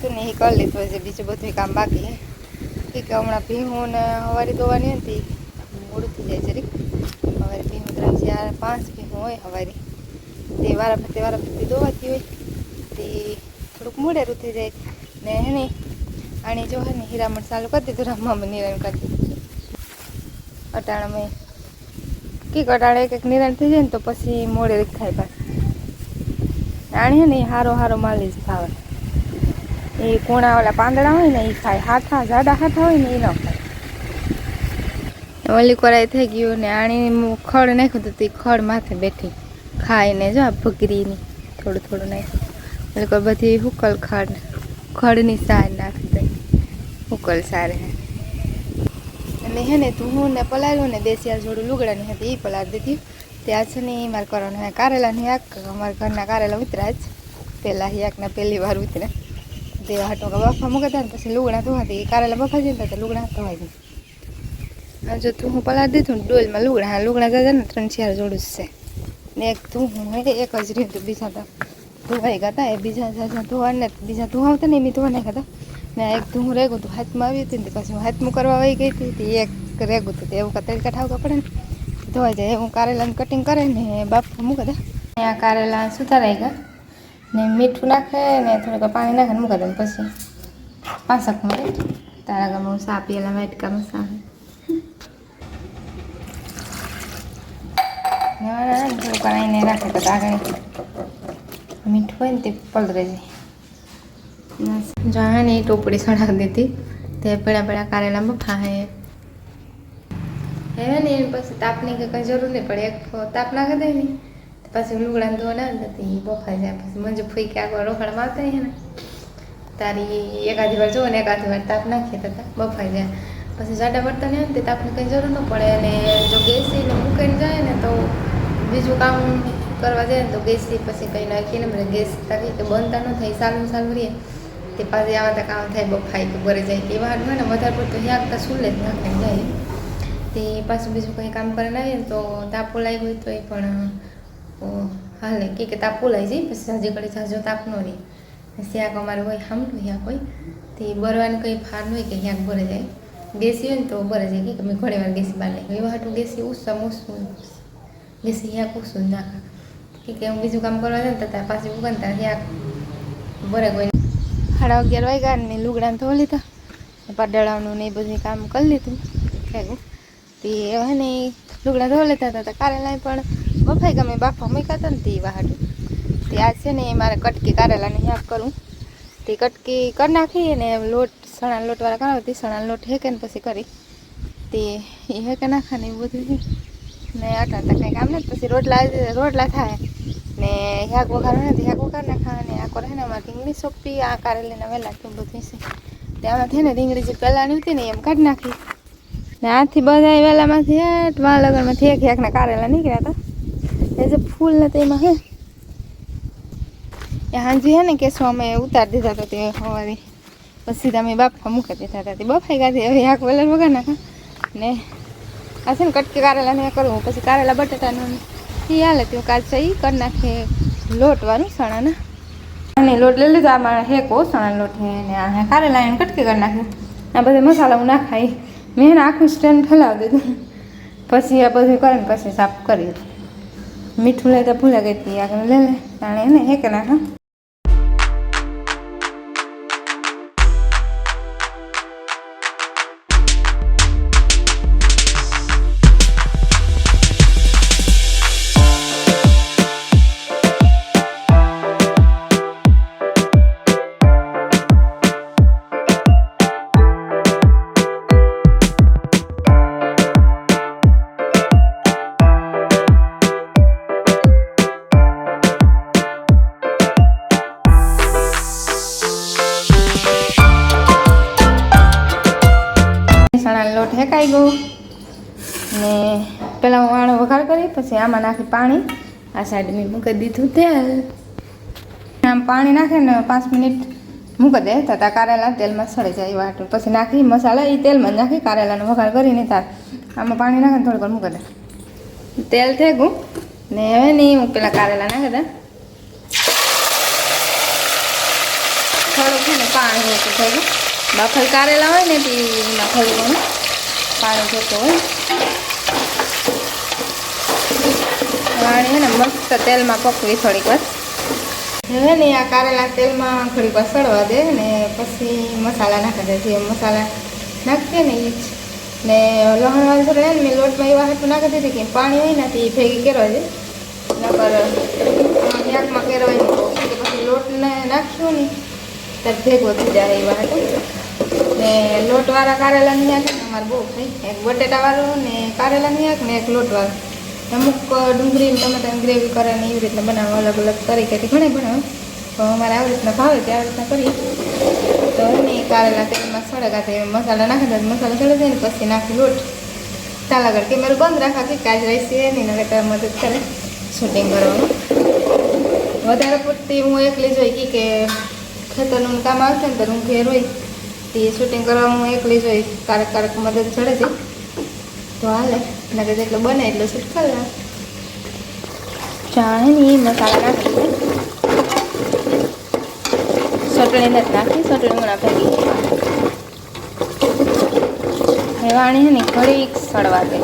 છે ને એ કરી લીધું છે બીજું બધું કામ બાકી કે હમણાં ભીહું ને હવારી ધોવાની હતી. મોડું થઈ જાય જરીક હવારી ભીહું ત્રણ, ચાર, પાંચ ભીહું હોય હવારી. તે વારા ફરતી વારા ફરતી ધોવાતી હોય. તે થોડુંક મોડેરું થઈ જાય. ને એને આણી જો હે ને હીરામણ ચાલુ કરી દીધું, રામમાં નિરણ કરી દીધું. અટાણામાં કીક અટાણે એક એક નિરાણ થઈ જાય ને તો પછી મોડે રીત થાય પાછું આણી હે ને હારો હારો માલી જ ભાવે. એ કોણા ઓલા પાંદડા હોય ને, એ ખાય. હાથા, જાડા હાથા હોય ને, એ ન ખાય. ઓલી કોરાઈ થઈ ગયું ને, આણી ખડ નાખ્યું હતું તે ખડ માથે બેઠી. ખાઈને જો આ ભગરીની, થોડું થોડું નાખ્યું. ઓલી કોઈ બધી હુકલ ખડ, ખડની સાર નાખી દઈ. હુકલ સારે અને હે ને, તું હું ને પલાળ્યું ને દેશી આ જોડું લુગડાની હતી એ પલાળી દીધી. ત્યાં છે ને એ મારે કરવાનું હે કારેલાની શાક અમારા ઘરના કારેલા ઉતરા જ. પહેલાં શાકના પહેલી વાર ઉતર્યા. દેવા હાટો કે બફા મૂકતા ને પછી લુગડા ધોવાતી કારેલા બફા જતા તો લુગડા ધોવાઈ આ જો તું હું પલાળી દીધું ને ડોલમાં લુગડા હા લુગડા દાદા ને ત્રણ ચાર જોડું છે ને એક તું હું એક જ રીત બીજા તો ધોવાઈ ગયા એ બીજા જાજા ધોવા ને બીજા ધોવાતા ને એમ ધોવા નાખ્યા હતા ને એક ધૂમ રેગું હતું હાથમાં આવી હતી ને પછી હું હાથમાં કરવા વહી ગઈ હતી એક રેગું હતું તે એવું કતરી કઠાવવા પડે ને ધોવાઈ જાય હું કારેલાનું કટિંગ કરે ને બાપ મૂકે દે આ કારેલા સુધારાઈ ગયા ને મીઠું નાખે ને થોડુંક પાણી નાખે ને મૂકી દે પછી પછી પાંસઠ મિનિટ તારા ગામમાં હું સાપી પીએલા મેટકા સા ને વાળા ને થોડુંક આઈને રાખે તો આગળ મીઠું હોય ને તે પલરે જાય. જાણે ને એ ટોપડી સડાવી દીધી. તે પેલા પેલા કારેલા મફા હે. હે ને પછી તાપની કંઈ જરૂર નહીં પડે. એક તાપ નાખી દે ને. પછી લુગડા ધોવા નથી તો બફાઈ જાય. પછી મંજુ ફૂઈ કે આગળ રોકડમાં આવતા હે ને. તારી એકાદી વાર જુઓ ને એકાદી વાર તાપ નાખીએ તો તાપ બફાઈ જાય. પછી જાડા બળતા ને તે તાપની કંઈ જરૂર ન પડે. અને જો ગેસીને મૂકીને જાય ને તો બીજું કામ કરવા જાય ને તો ગેસી પછી કંઈ નાખીને મને ગેસ તાકી કે બનતા ન થાય સારું સારું રહીએ તે પાછી આવા તો કામ થાય, બફાઈ કે બરે જાય. એ વાર હોય ને વધારે પડતું યાદ તો સુલે જ નાખીને જાય. તે પાછું બીજું કંઈ કામ કરીને આવીએ તો તાપો લાગી હોય તો એ પણ હાલે, કે કે તાપ લાગી જાય પછી હજી કડી જાજો તાપ રે. રહે શાક અમારે હોય સાંભળું શાક હોય, તે બરવાનું કંઈ ફાર હોય કે શાક ભરે જાય. ગેસી હોય ને તો ભરે જાય, કે મેં ઘણી વાર ગેસી બાર નાખ્યું. એવા હાટું ગેસી ઉસમ ઉસું ગેસી શાક ઉસું નાખા. કે હું બીજું કામ કરવા જાય ને તો ત્યાં પાછી ઉગનતા શાક ભરે કોઈ સાડા અગિયાર વાગ્યા ને લુગડાને ધોઈ લીધા. પાડળાનું ને એ બધું કામ કરી લીધું. ભેગું તે હને લુગડા ધોઈ લેતા હતા કારેલા પણ બફાઈ ગમે, બાફા મૂક્યા હતા ને તે વાહાડું તે આજ છે ને મારે કટકી કારેલાને હેક કરું. તે કટકી કરી નાખી અને લોટ સણા લોટવાળા કરાવતી સણા લોટ હેકે ને પછી કરી. તે એ હેકે નાખાને એવું બધું ને અટાણ તો કંઈ કામ ને પછી રોટલા રોટલા થાય. ને હેક વઘારવા ને હેક વઘાર નાખા અને આ કરે ને અમારે રીંગણી સોપી, આ કારેલીના કેવું બધું છે. તે આમાં થઈને રીંગણી જે પહેલાંની હતી ને એમ કાઢી નાખી. ને આથી બધા વહેલામાંથી હેઠ વાં લગનમાંથી એક એકના કારેલા નીકળ્યા હતા એ જે ફૂલ ને તેમાં હે, એ હાંજી હે ને કેસો અમે ઉતારી દીધા હતા તે સવારે પછી તમે બાફા મૂકી દીધા હતા તે બફાઈ ગયા હવે આખ વેલર વગર નાખા. ને આ છે ને કટકી કારેલા ને કરું પછી કારેલા બટાટાનું એ હાલે તે કાચા એ કરી નાખે લોટવાનું સણાના. અને લોટ લઈ લીધો આમાં હેકો સણા લોટ ને આ કારેલા એને કટકી કરી નાખ્યું. આ બધા મસાલા હું નાખાય મેં આખું સ્ટેન્ડ ઠલાવી દીધું. પછી આ બધું કરીને પછી સાફ કરી મીઠું લેતા ભૂલા ગઈ હતી. આગળ લે લે. તાણે એને હેકે નાખા. સણાનો ગયું ને પહેલાં હું આણો વઘાર કરી, પછી આમાં નાખી પાણી. આ સાઈડ મેં મૂકી દીધું તેલ. આમ પાણી નાખે ને પાંચ મિનિટ મૂકી દે, તો ત્યાં કારેલા તેલમાં સડી જાય એવા હાટું. પછી નાખી મસાલા એ તેલમાં નાખી, કારેલાનો વઘાર કરીને તાર આમાં પાણી નાખે થોડીક વાર મૂકી દે. તેલ થઈ ગયું ને હવે નહીં હું પેલા કારેલા નાખી દે. થોડુંક છે ને પાણી થઈ ગયું બાફલ કારેલા હોય ને તે એમાં થોડું ઘણું પાણી જોતું હોય વાણી હે ને, મસ્ત તેલમાં પકવી થોડીક વાર. હવે ને આ કારેલા તેલમાં થોડીક વાર સળવા દે ને પછી મસાલા નાખી દે. જે મસાલા નાખીએ ને એ જ. ને લહણ વાળી થોડું ને, મેં લોટમાં એવા હાટું નાખી દીધી કે પાણી હોય ને તે ભેગી કરવા દે. નકર યાકમાં તો પછી લોટને નાખ્યો ને ત્યારે ભેગો થઈ જાય એવા હાટું. ને લોટવાળા કારેલાની નહીં ને અમારે બહુ થઈ એક બટેટાવાળું ને કારેલાની નહીં ને એક લોટવાળું. અમુક ડુંગળી ટમાટાની ગ્રેવી કરે ને એવી રીતના બનાવો, અલગ અલગ તરીકેથી ઘણી બનાવે તો અમારે આવી રીતના ભાવે તે આવી રીતના કરી તો એને કારેલા તેલમાં સળગા તે મસાલા નાખી દે, મસાલા સળે જાય ને પછી નાખી લોટ. ચાલ આગળ કેમેરો બંધ રાખા કે કાજ રહેશે નહીં ને એટલે મદદ કરે. શૂટિંગ કરવાનું. વધારે પૂરતી હું એકલી જોઈ કે ખેતરનું કામ આવશે ને તો હું ઘેર હોય. તે શૂટિંગ કરવા હું એકલી જોઈ કારક કારક મદદ ચડે છે. તો હાલે નગર જેટલું બને એટલું શૂટ કરે લે. જાણે ને મસાલા નાખી ચટણી નથી નાખી ચટણી હું ભેગી એ વાણી ને ઘડીક સડવા દે.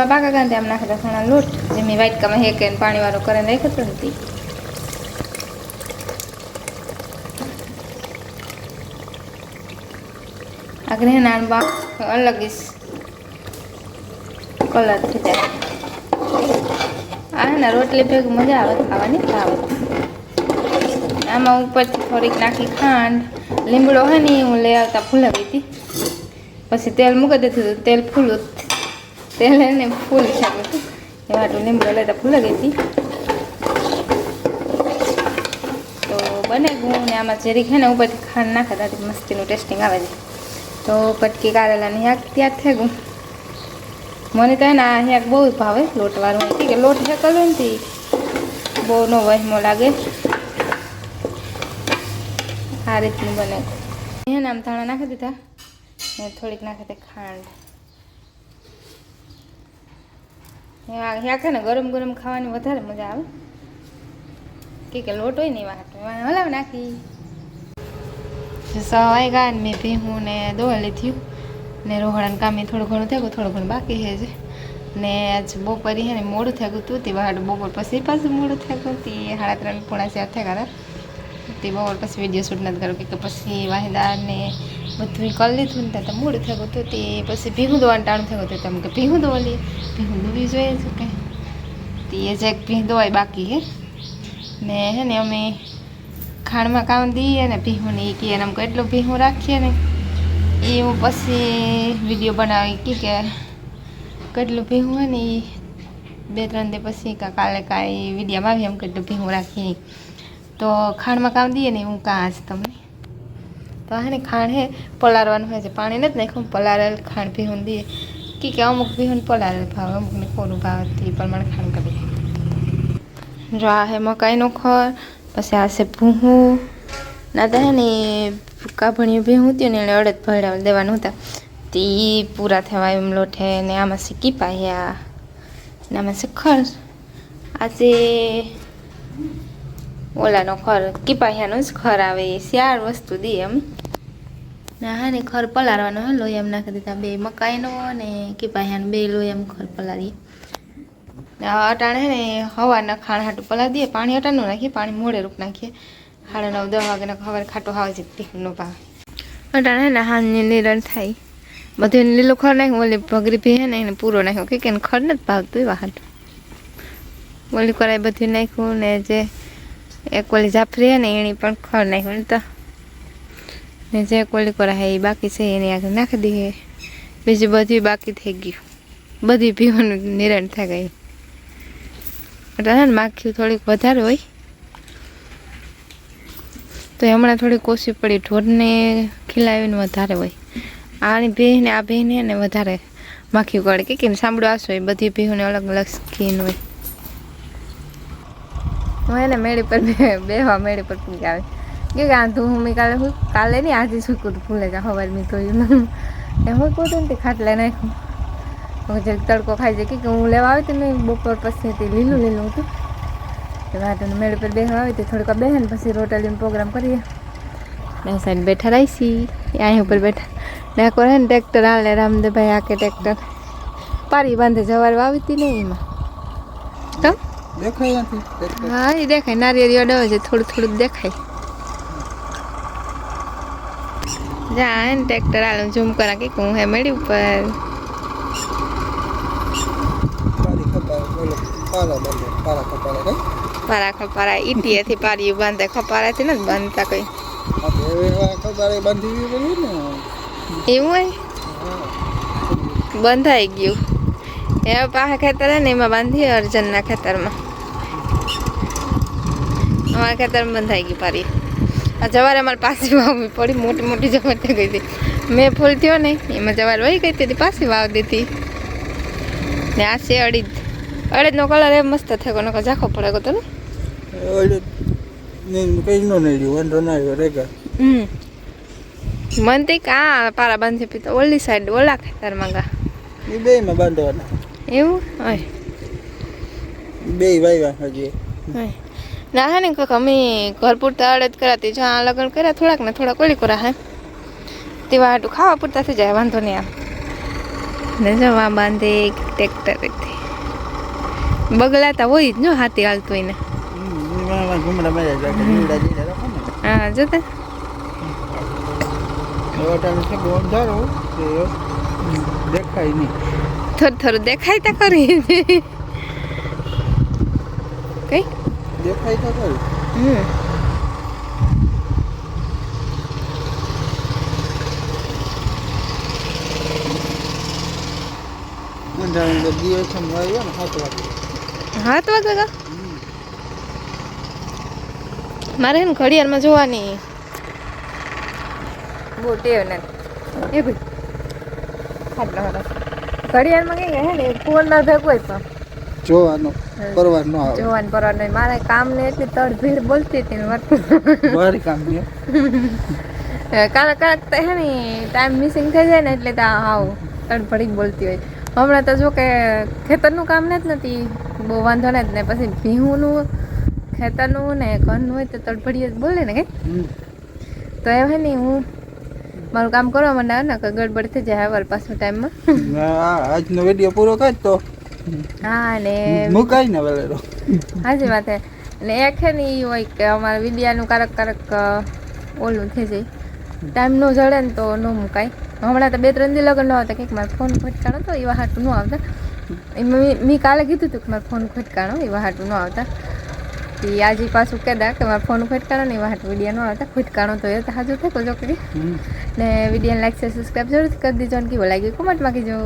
તેલમાં પાકા ગાંધી આમ નાખેલા થોડા લોટ, જે મેં વાટકામાં હેકે પાણી વાળો કરીને રાખ્યો હતી. આ તે બાક અલગ કલર થઈ જાય આ ને રોટલી ભેગું મજા આવે, ખાવાની ખાવ આમાં ઉપરથી થોડીક નાખી ખાંડ લીમડો હોય ને હું લઈ આવતા ફૂલાવી હતી. પછી તેલ મૂકી દીધું તેલ ફૂલું તેલ એને ફૂલ છે એ વાટું લીંબુ લેતા ફૂલા ગઈ હતી. તો બને ગું ને આમાં જરીક છે ને ઉપરથી ખાંડ નાખે ત્યાંથી મસ્તીનું ટેસ્ટિંગ આવે છે. તો પટકી કારેલાની શાક ત્યાં થઈ ગયું મને તો એને આ બહુ બહુ ભાવે લોટવાળું. હતી કે લોટ શેકલો ને તે બહુ નો વહેમો લાગે. આ રીતનું બને. એને આમ ધાણા નાખી દીધા. ને થોડીક નાખી દે ખાંડ. શાક છે ને ગરમ ગરમ ખાવાની વધારે મજા આવે. કે કે લોટ હોય ને એવા હાટું હલાવ નાખી. સવાઈ ગયા ને મેં ભીહું ને દોહલી થયું ને રોહડાને કામે થોડું ઘણું થયું, થોડું ઘણું બાકી છે જે ને આજ બપોરે છે ને મોડું થઈ ગયું હતું તે બહાર બપોર પછી પાછું મોડું થઈ ગયું તે સાડા ત્રણ પોણા ચાર થયા ગયા તે બપોર પછી વીડિયો શૂટ નથી કર્યો કે પછી વાહિદાર ને બધું કરી લીધું ને ત્યાં મૂળ થયું હતું તે, પછી ભીહું દોવાનું ટાણું થયું હતું તમે કે ભીહું દોલી ભીહું દોવી જોઈએ છે કે? તે એ જે ભીહ દોવાય બાકી હે ને હે ને અમે ખાંડમાં કામ દઈએ ને ભીહું ને એ કહે ને આમ એટલું ભીહું રાખીએ ને એ હું પછી વીડિયો બનાવી કી કેટલું ભીહું હોય ને એ બે ત્રણ દિવસ પછી કાં કાલે કાંઈ વિડીયામાં આવી એમ કેટલું ભીહું રાખીએ. તો ખાંડમાં કામ દઈએ ને હું કાં જ તમને તો હે ને ખાંડ હે, પલાળવાનું હોય છે. પાણી નથી નાખ્યું, પલાળેલ ખાંડ ભીહું દઈએ. કી કે અમુક ભીહું પલાળેલ ભાવે, અમુકને કોરું ભાવે, તે પ્રમાણે ખાંડ કરી જો આ હે મકાઈનો ખર, પછી આ છે ભૂહું. ના તો હે ને કાભણિયું ભીહું હતું ને એને અડદ ભરડા દેવાનું હતા. તે પૂરા થવા એમ લોઠે ને આમાં શીખી પાયા ને આમાં શીખર ખર આ છે ઓલાનો ખર કીપાયાનો જ ખર આવે એ ચાર વસ્તુ દઈએ એમ. ના હા ને ખર પલાળવાનો હે લોહી એમ નાખી દીધા. બે મકાઈનો ને કીપાયાનો બે લોહી એમ ખર પલાળીએ અટાણે ને હવાના ખાણ હાટું પલાળી દઈએ પાણી અટાણું નાખીએ પાણી મોડે રૂપ નાખીએ. સાડા નવ દસ વાગે ખબર ખાટો ખાવા છે તીખનો ભાવે અટાણે ને હાની નિરણ થાય. બધું લીલો ખર નાખ્યું ઓલી ભગરી ભી ને એને પૂરો નાખ્યો. કે એને ખર નથી ભાવતું એવા હાટું. ઓલી કરાઈ બધું નાખ્યું ને જે એક ઓલી જાફરી ને એની પણ ખર નાખ્યું તો. ને જે કોલી કરા હે એ બાકી છે, એની આગળ નાખી દઈએ બીજું બધું બાકી થઈ ગયું બધી પીવાનું નિરણ થઈ ગઈ. એટલે ને માખીયું થોડીક વધારે હોય. તો હમણાં થોડીક ઓછી પડી, ઢોરને ખીલાવીને વધારે હોય. આની ભીને, આ ભીને ને વધારે માખી કરે કે કેમ સાંભળો આશો એ બધી ભેંને અલગ અલગ સ્કીન હોય. હું એને મેળી પર બેવા મેળી પર પૂરી આવે. કે તું હું મેં કાલે હું કાલે નહીં, આજે સૂકું તું ભૂલે જા, હવાર મેં ધોયું એ હું કહું ને તે ખાટલે નાખ્યું. હું જે તડકો ખાઈ જાય કે હું લેવા આવી હતી ને, બપોર પછી તે લીલું લીલું હતું. તો વાટને મેળ પર બેહવા આવી હતી, થોડીક બેહે ને પછી રોટલીનો પ્રોગ્રામ કરીએ. ને સાઈડ બેઠા રહીશી. અહીં ઉપર બેઠા. નાખો ને ટ્રેક્ટર હાલે આ કે ટ્રેક્ટર. પારી બાંધે જવાર વાવી હતી ને એમાં. તો દેખાય નથી હા એ દેખાય. નારિયેળી અડાવે છે થોડું થોડુંક દેખાય. જા ને ટ્રેક્ટર આલો ઝૂમ કરા કે હું હે મેળી ઉપર. પારી ખપારા ઈટીએથી પારી બાંધે ખપારાથી નથી બાંધતા કઈ. એવું હોય. બંધાઈ ગયું. એ પાસે ખેતર હે ને એમાં બાંધી અર્જનના ખેતરમાં. અમારા ખેતરમાં બંધાઈ ગઈ પારી. આ જવારે અમારે પાછી વાવવી પડી મોટી મોટી જવાર થઈ ગઈ હતી. મેં ફૂલ થયો ને એમાં જવાર વહી ગઈ હતી પાછી વાવ દીધી. ને આ છે અડીદ. અડદનો કલર એ મસ્ત થયો નકો ઝાખો પડે ગયો તો ને. અડદ કઈ નો રહ્યું વાંધો ના આવ્યો રેગા. હમ. મન તે કા પારા બાંધી પીતો ઓલી સાઈડ ઓલા ખેતરમાં ગા. એ બે માં બાંધવાના. એવું? હોય બે વાયવા હજી. હોય. ના હે ને કાંક અમે ઘર પૂરતા અડદ કરાતી. જો આ લગ્ન કર્યા થોડાક ને થોડાક ઓલી કરા હે. તેવા હાટું ખાવા પૂરતા થઈ જાય વાંધો નહીં આમ. ને જવા બાંધે ટ્રેક્ટર બગલાતા હોય જ ને હાથી હાલતું હોય ને. હા જોતા દેખાય નહીં. થોડું થોડું દેખાય તા કરી કઈ દેખાય તો ખરું. હમ હાથ વાગે. મારે હે ને ઘડિયાળમાં જોવાની. બહુ ટેવ ને. એ ભાઈ. ઘડિયાળમાં કઈ હે ને? ફોન ના ભેગું હોય પણ જોવાનો. પરવાર ન આવે. જોવાન પરવા નહીં મારે કામ ને એટલી તડ ભીડ બોલતી હતી ને વાત કામ છે કાલે કાંક તો હે ને ટાઈમ મિસિંગ થઈ જાય ને એટલે તો હાવ તડફડી બોલતી હોય. હમણાં તો જો કે ખેતરનું કામ ને જ નથી. બહુ વાંધો ને જ ને. પછી ભીહુંનું ખેતરનું ને ઘરનું હોય તો તડભડી જ બોલે ને કઈ. તો એમ હે ને હું મારું કામ કરવા માંડે ને કે ગડબડ થઈ જાય હવે પાછું ટાઈમમાં ને આજનો વીડિયો પૂરો કર તો. હા ને વેલેરો હાજી વાત ને એક છે ને એ હોય કે અમારે વિડિયાનું કારક કારક ઓલું થઈ જાય. ટાઈમ નો જડે ને તો ન મુકાય. હમણાં તો બે ત્રણ દી લગન ન આવતા કંઈક મારો ફોન ખોટકાણો તો એવા હાટું ન આવતા. મેં- કાલે કીધું હતું કે મારો ફોન ખોટકાણો એવા હાટું ન આવતા. એ આજે પાછું કહેતા કે મારા ફોન ખોટકાણો ને એવા હાટું વીડિયો ન આવતા. ખોટકાણો તો એ તો હાજર થાય કોઈ છોકરી. ને વીડિયો લાઈક છે સબસ્ક્રાઈબ જરૂરથી કરી દેજો અને કેવો લાગ્યો? કોમેન્ટમાં કીજો